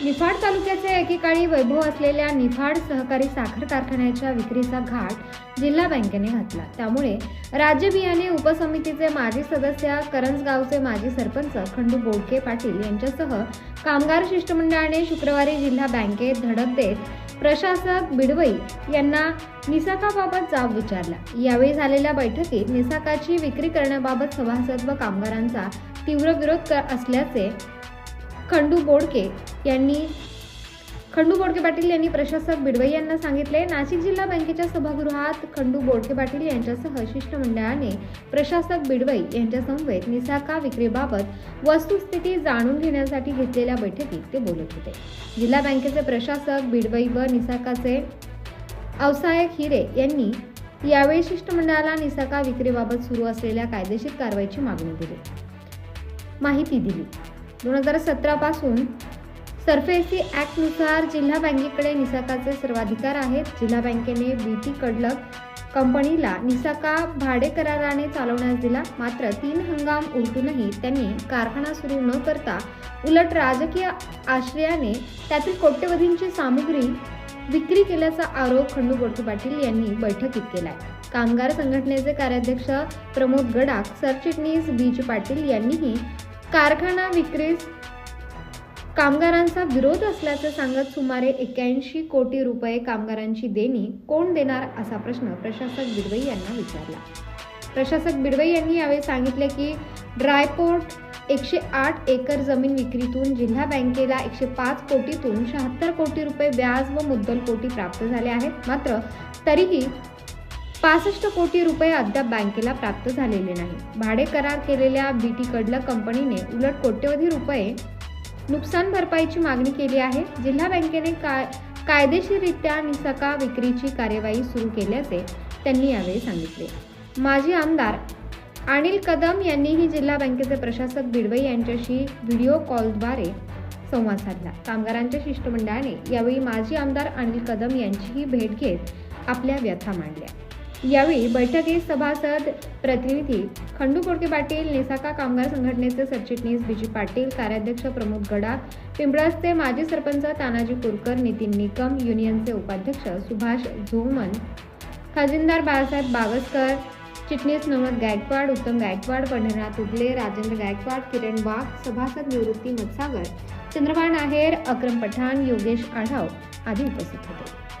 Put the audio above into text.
निफाड तालुक्याचे एकेकाळी वैभव असलेल्या निफाड सहकारी साखर कारखान्याच्या विक्रीचा घाट जिल्हा बँकेने घातला. त्यामुळे राज्य बियाणे उपसमितीचे माजी सदस्य करंजगावचे माजी सरपंच खंडू बोडके पाटील यांच्यासह कामगार शिष्टमंडळाने शुक्रवारी जिल्हा बँकेत धडक देत प्रशासक बिडवई यांना निसाकाबाबत जाब विचारला. यावेळी झालेल्या बैठकीत निसाकाची विक्री करण्याबाबत सभासद व कामगारांचा तीव्र विरोध असल्याचे खंडू बोडके यांनी खंडू बोडके पाटील यांनी प्रशासक बिडवई यांना सांगितले. नाशिक जिल्हा बँकेच्या सभागृहात खंडू बोडके पाटील यांच्यासह शिष्टमंडळाने प्रशासक बिडवई यांच्यासमवेत निसाका विक्रीबाबत वस्तुस्थिती जाणून घेण्यासाठी घेतलेल्या बैठकीत ते बोलत होते. जिल्हा बँकेचे प्रशासक बिडवई व निसाकाचे अवसायक हिरे यांनी यावेळी शिष्टमंडळाला निसाका विक्रीबाबत सुरू असलेल्या कायदेशीर कारवाईची मागणी दिली माहिती दिली. दोन हजार सतरापासून सरफेसी ॲक्टनुसार जिल्हा बँकेकडे निसाकाचे सर्वाधिकार आहेत. जिल्हा बँकेने बीटी कडलक कंपनीला निसाका भाडे कराराने चालवण्यास दिला. मात्र तीन हंगाम उलटूनही त्यांनी कारखाना सुरू न करता उलट राजकीय आश्रयाने त्यातील कोट्यवधींची सामुग्री विक्री केल्याचा आरोप खंडू बोडके पाटील यांनी बैठकीत केलाय. कामगार संघटनेचे कार्याध्यक्ष प्रमोद गडाख सरचिटणीस बीज पाटील यांनीही कारखाना विक्रीस कामगारांचा विरोध असल्याचं सांगत सुमारे एक्क्याऐंशी कोटी रुपये कामगारांची देणी कोण देणार असा प्रश्न प्रशासक बिडवई यांना विचारला. प्रशासक बिडवई यांनी यावेळी सांगितले की ड्रायपोर्ट एकशे आठ एकर जमीन विक्रीतून जिल्हा बँकेला एकशे पाच कोटीतून शहात्तर कोटी रुपये व्याज व मुद्दल कोटी प्राप्त झाले आहेत. मात्र तरीही पासष्ट कोटी रुपये अद्याप बँकेला प्राप्त झालेले नाही. भाडे करार केलेल्या बीटी कडला कंपनीने उलट कोट्यवधी रुपये नुकसान भरपाईची मागणी केली आहे. जिल्हा बँकेने काय कायदेशीररित्या निसका विक्रीची कार्यवाही सुरू केल्याचे त्यांनी यावेळी सांगितले. माजी आमदार अनिल कदम यांनीही जिल्हा बँकेचे प्रशासक बिडवई यांच्याशी व्हिडिओ कॉलद्वारे संवाद साधला. कामगारांच्या शिष्टमंडळाने यावेळी माजी आमदार अनिल कदम यांचीही भेट घेत आपल्या व्यथा मांडल्या. यावेळी बैठकीत सभासद प्रतिनिधी खंडू कोडके पाटील निसाका कामगार संघटनेचे सरचिटणीस बीजी पाटील कार्याध्यक्ष प्रमोद गडाख पिंपळासचे माजी सरपंच तानाजी कुरकर नितीन निकम युनियनचे उपाध्यक्ष सुभाष झोमन खजिनदार बाळासाहेब बागसकर चिटणीस नवनाथ गायकवाड उत्तम गायकवाड पंढरनाथ उगले राजेंद्र गायकवाड किरण वाघ सभासद निवृत्ती मत्सागर चंद्रभान आहेर अक्रम पठाण योगेश आढाव आदी उपस्थित होते.